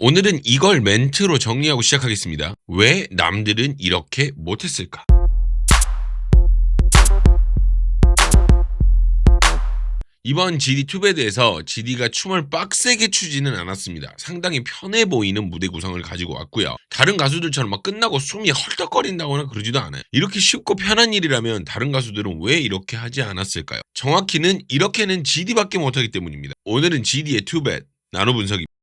오늘은 이걸 멘트로 정리하고 시작하겠습니다. 왜 남들은 이렇게 못했을까? 이번 GD 투베드에서 GD가 춤을 빡세게 추지는 않았습니다. 상당히 편해 보이는 무대 구성을 가지고 왔고요. 다른 가수들처럼 막 끝나고 숨이 헐떡거린다거나 그러지도 않아요. 이렇게 쉽고 편한 일이라면 다른 가수들은 왜 이렇게 하지 않았을까요? 정확히는 이렇게는 GD밖에 못하기 때문입니다. 오늘은 GD의 투베드 나노 분석입니다.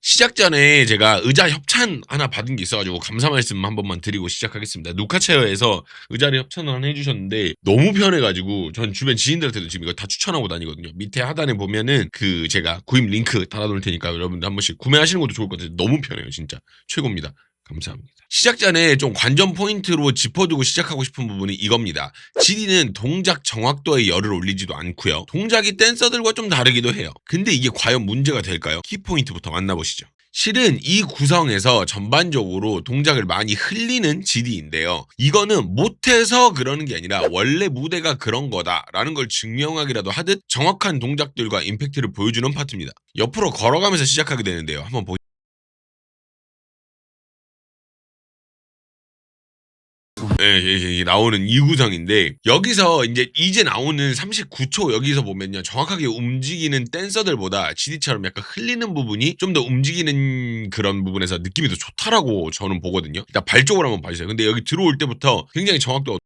시작 전에 제가 의자 협찬 하나 받은 게 있어가지고 감사 말씀 한 번만 드리고 시작하겠습니다. 누카체어에서 의자를 협찬을 하나 해주셨는데 너무 편해가지고 전 주변 지인들한테도 지금 이거 다 추천하고 다니거든요. 밑에 하단에 보면은 그 제가 구입 링크 달아놓을 테니까 여러분들 한 번씩 구매하시는 것도 좋을 것 같아요. 너무 편해요, 진짜 최고입니다. 감사합니다. 시작 전에 좀 관전 포인트로 짚어두고 시작하고 싶은 부분이 이겁니다. GD는 동작 정확도에 열을 올리지도 않고요. 동작이 댄서들과 좀 다르기도 해요. 근데 이게 과연 문제가 될까요? 키포인트부터 만나보시죠. 실은 이 구성에서 전반적으로 동작을 많이 흘리는 GD인데요. 이거는 못해서 그러는 게 아니라 원래 무대가 그런 거다라는 걸 증명하기라도 하듯 정확한 동작들과 임팩트를 보여주는 파트입니다. 옆으로 걸어가면서 시작하게 되는데요. 한번 보시죠. 예, 예, 예, 나오는 이 구성인데 여기서 이제 이제 나오는 39초 여기서 보면요 정확하게 움직이는 댄서들보다 GD처럼 약간 흘리는 부분이 좀 더 움직이는 그런 부분에서 느낌이 더 좋다라고 저는 보거든요. 일단 발 쪽으로 한번 봐주세요. 근데 여기 들어올 때부터 굉장히 정확도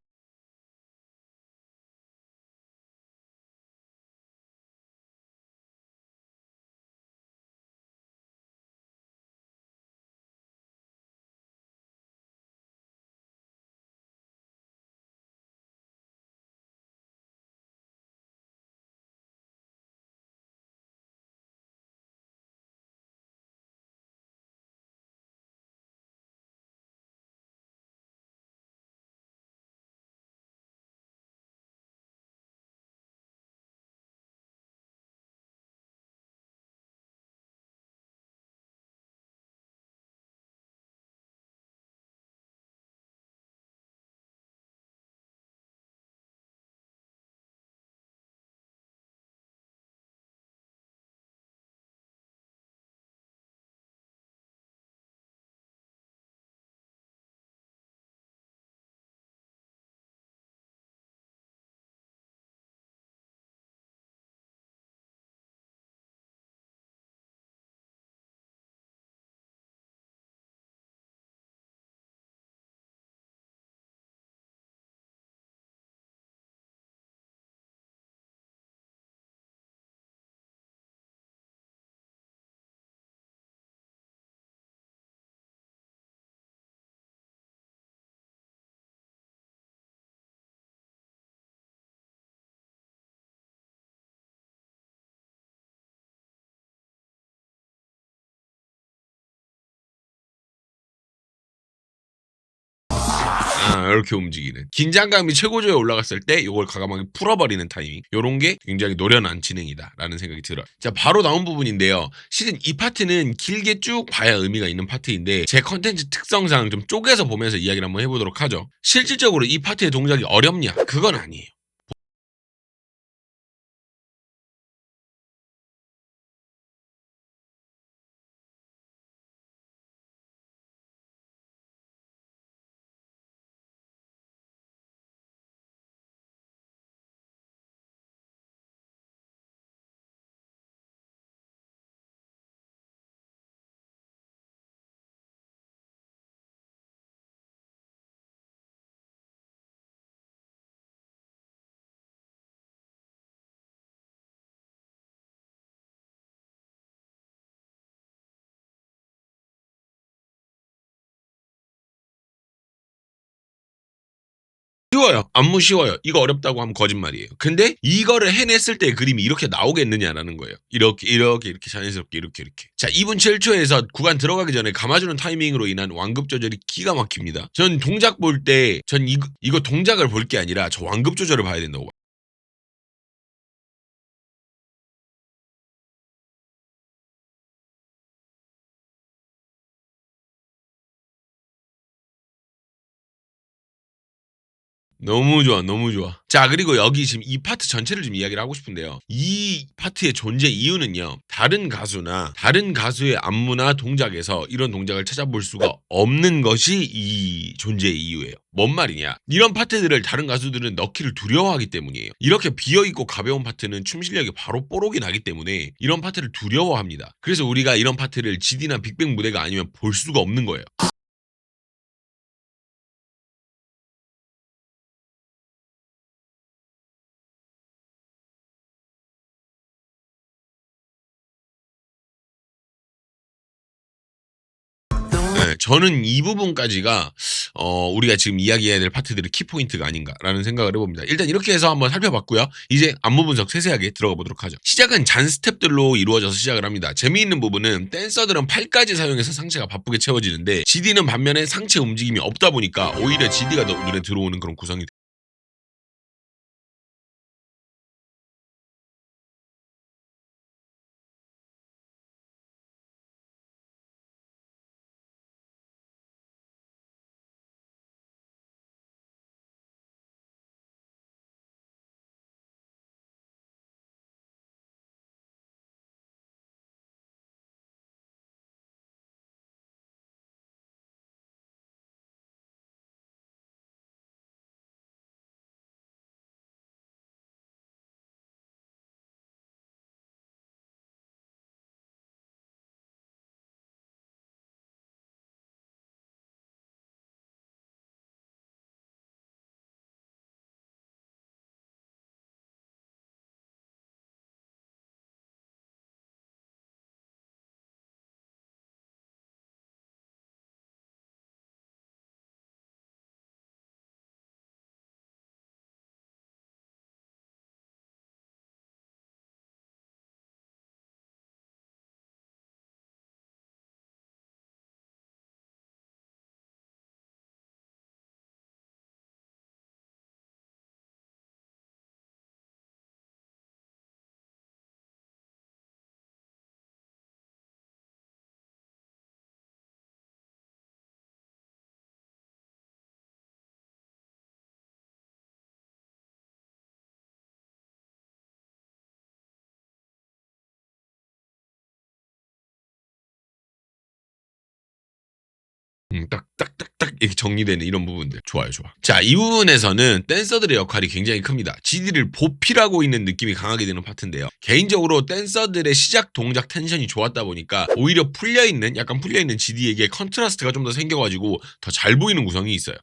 아, 이렇게 움직이는 긴장감이 최고조에 올라갔을 때 이걸 과감하게 풀어버리는 타이밍. 요런 게 굉장히 노련한 진행이다라는 생각이 들어요. 자 바로 나온 부분인데요. 실은 이 파트는 길게 쭉 봐야 의미가 있는 파트인데 제 컨텐츠 특성상 좀 쪼개서 보면서 이야기를 한번 해보도록 하죠. 실질적으로 이 파트의 동작이 어렵냐? 그건 아니에요 쉬워요. 안무 쉬워요. 이거 어렵다고 하면 거짓말이에요. 근데 이거를 해냈을 때 그림이 이렇게 나오겠느냐라는 거예요. 이렇게 이렇게 이렇게 자연스럽게 이렇게 이렇게. 자 2분 7초에서 구간 들어가기 전에 감아주는 타이밍으로 인한 완급 조절이 기가 막힙니다. 전 동작 볼 때 전 이거, 이거 동작을 볼 게 아니라 저 완급 조절을 봐야 된다고. 너무 좋아, 너무 좋아. 자, 그리고 여기 지금 이 파트 전체를 좀 이야기를 하고 싶은데요. 이 파트의 존재 이유는요. 다른 가수나 다른 가수의 안무나 동작에서 이런 동작을 찾아볼 수가 없는 것이 이 존재의 이유예요. 뭔 말이냐? 이런 파트들을 다른 가수들은 넣기를 두려워하기 때문이에요. 이렇게 비어있고 가벼운 파트는 춤 실력이 바로 뽀록이 나기 때문에 이런 파트를 두려워합니다. 그래서 우리가 이런 파트를 GD나 빅뱅 무대가 아니면 볼 수가 없는 거예요. 저는 이 부분까지가 어, 우리가 지금 이야기해야 될 파트들의 키포인트가 아닌가라는 생각을 해봅니다. 일단 이렇게 해서 한번 살펴봤고요. 이제 안무 분석 세세하게 들어가 보도록 하죠. 시작은 잔 스텝들로 이루어져서 시작을 합니다. 재미있는 부분은 댄서들은 팔까지 사용해서 상체가 바쁘게 채워지는데 GD는 반면에 상체 움직임이 없다 보니까 오히려 GD가 더 눈에 들어오는 그런 구성이 음, 딱 딱 딱 딱 이렇게 정리되는 이런 부분들. 좋아요 좋아. 자 이 부분에서는 댄서들의 역할이 굉장히 큽니다. GD를 보필하고 있는 느낌이 강하게 드는 파트인데요. 개인적으로 댄서들의 시작 동작 텐션이 좋았다 보니까 오히려 풀려있는 약간 풀려있는 GD에게 컨트라스트가 좀 더 생겨가지고 더 잘 보이는 구성이 있어요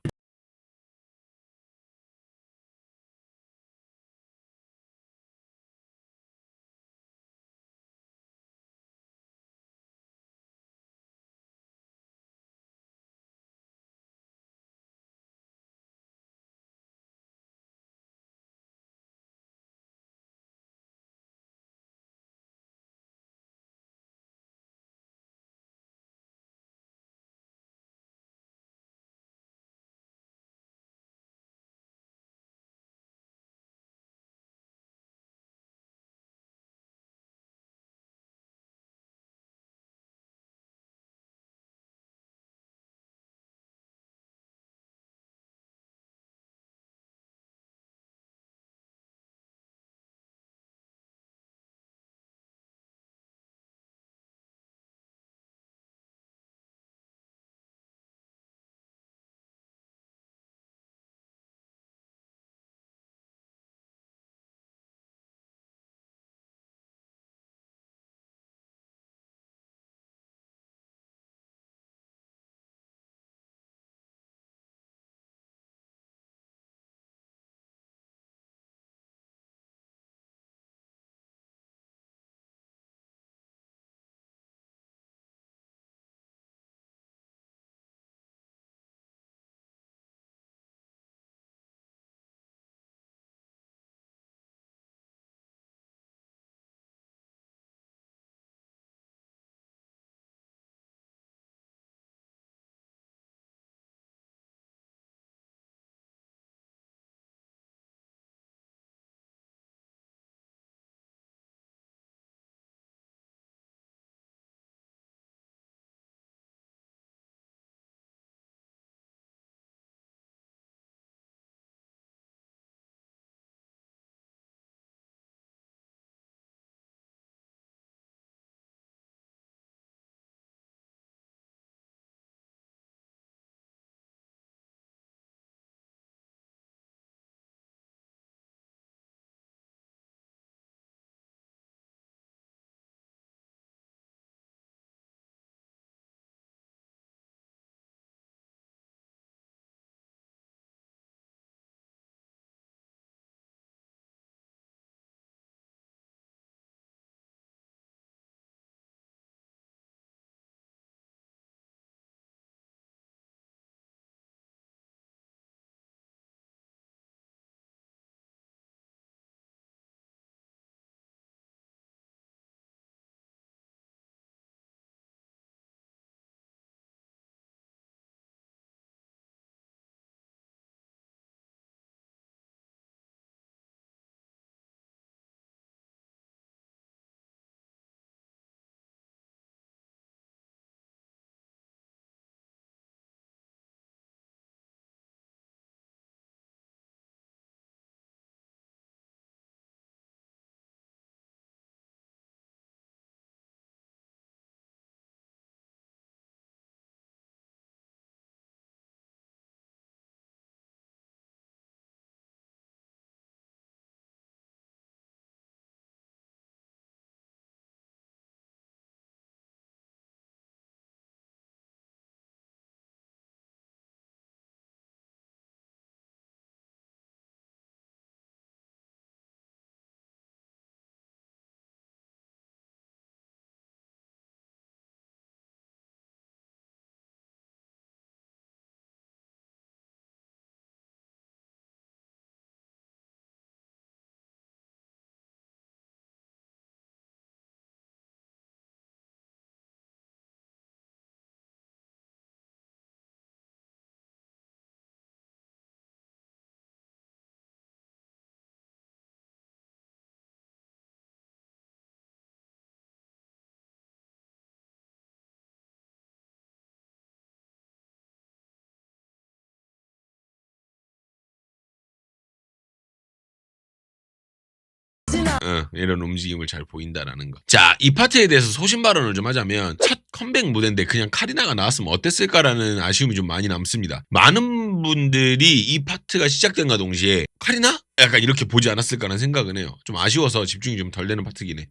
어, 이런 움직임을 잘 보인다라는 거. 자, 이 파트에 대해서 소신 발언을 좀 하자면 첫 컴백 무대인데 그냥 카리나가 나왔으면 어땠을까라는 아쉬움이 좀 많이 남습니다. 많은 분들이 이 파트가 시작된과 동시에 카리나? 약간 이렇게 보지 않았을까라는 생각은 해요. 좀 아쉬워서 집중이 좀 덜 되는 파트긴 해.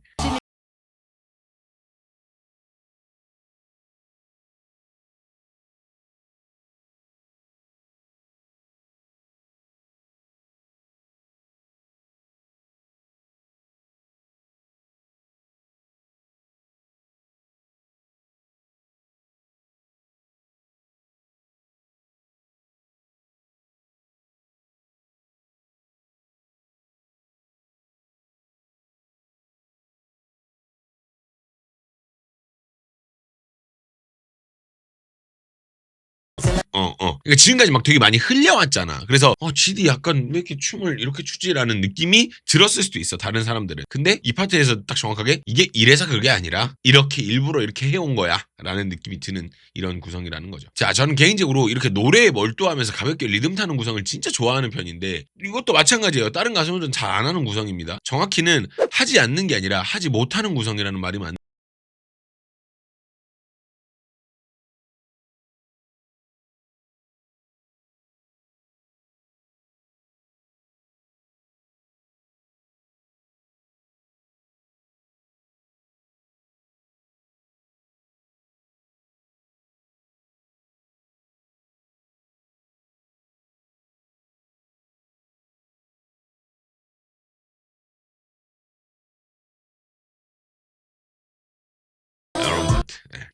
어, 어. 그러니까 지금까지 막 되게 많이 흘려왔잖아. 그래서, 어, GD 약간 왜 이렇게 춤을 이렇게 추지라는 느낌이 들었을 수도 있어, 다른 사람들은. 근데 이 파트에서 딱 정확하게 이게 이래서 그게 아니라 이렇게 일부러 이렇게 해온 거야. 라는 느낌이 드는 이런 구성이라는 거죠. 자, 저는 개인적으로 이렇게 노래에 몰두하면서 가볍게 리듬 타는 구성을 진짜 좋아하는 편인데 이것도 마찬가지예요. 다른 가수들은 잘 안 하는 구성입니다. 정확히는 하지 않는 게 아니라 하지 못하는 구성이라는 말이 맞여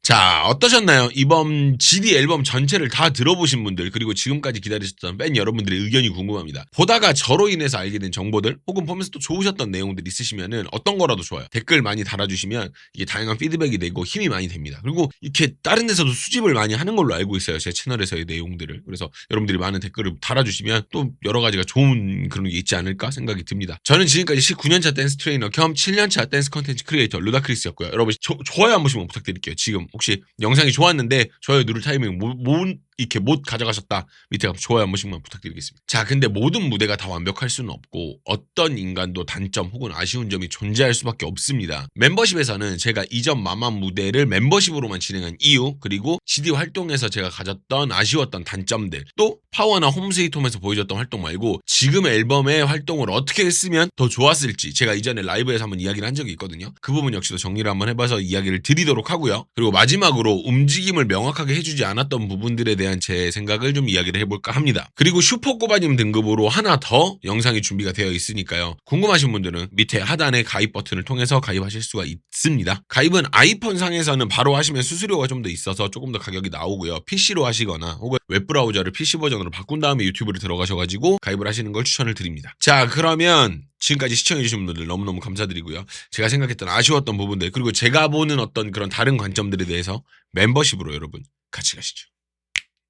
자, 어떠셨나요? 이번 GD 앨범 전체를 다 들어보신 분들, 그리고 지금까지 기다리셨던 팬 여러분들의 의견이 궁금합니다. 보다가 저로 인해서 알게 된 정보들, 혹은 보면서 또 좋으셨던 내용들 있으시면은 어떤 거라도 좋아요. 댓글 많이 달아주시면 이게 다양한 피드백이 되고 힘이 많이 됩니다. 그리고 이렇게 다른 데서도 수집을 많이 하는 걸로 알고 있어요. 제 채널에서의 내용들을. 그래서 여러분들이 많은 댓글을 달아주시면 또 여러 가지가 좋은 그런 게 있지 않을까 생각이 듭니다. 저는 지금까지 19년차 댄스 트레이너 겸 7년차 댄스 컨텐츠 크리에이터 루다크리스였고요. 여러분 조- 좋아요 한 번씩만 부탁드릴게요. 지금 혹시 영상이 좋았는데 좋아요 누를 타이밍 못, 못 이렇게 못 가져가셨다 밑에 가서 좋아요 한 번씩만 부탁드리겠습니다. 자 근데 모든 무대가 다 완벽할 수는 없고 어떤 인간도 단점 혹은 아쉬운 점이 존재할 수밖에 없습니다. 멤버십에서는 제가 이전 마마 무대를 멤버십으로만 진행한 이유 그리고 GD 활동에서 제가 가졌던 아쉬웠던 단점들 또 파워나 홈스위트홈에서 보여줬던 활동 말고 지금 앨범의 활동을 어떻게 했으면 더 좋았을지 제가 이전에 라이브에서 한번 이야기를 한 적이 있거든요. 그 부분 역시도 정리를 한번 해봐서 이야기를 드리도록 하고요. 그리고 마지막으로 움직임을 명확하게 해주지 않았던 부분들에 대한 제 생각을 좀 이야기를 해볼까 합니다. 그리고 슈퍼 꼬바님 등급으로 하나 더 영상이 준비가 되어 있으니까요. 궁금하신 분들은 밑에 하단의 가입 버튼을 통해서 가입하실 수가 있습니다. 가입은 아이폰 상에서는 바로 하시면 수수료가 좀 더 있어서 조금 더 가격이 나오고요. PC로 하시거나 혹은 웹브라우저를 PC 버전으로 바꾼 다음에 유튜브를 들어가셔가지고 가입을 하시는 걸 추천을 드립니다. 자 그러면 지금까지 시청해주신 분들 너무너무 감사드리고요. 제가 생각했던 아쉬웠던 부분들 그리고 제가 보는 어떤 그런 다른 관점들에 대해서 멤버십으로 여러분 같이 가시죠.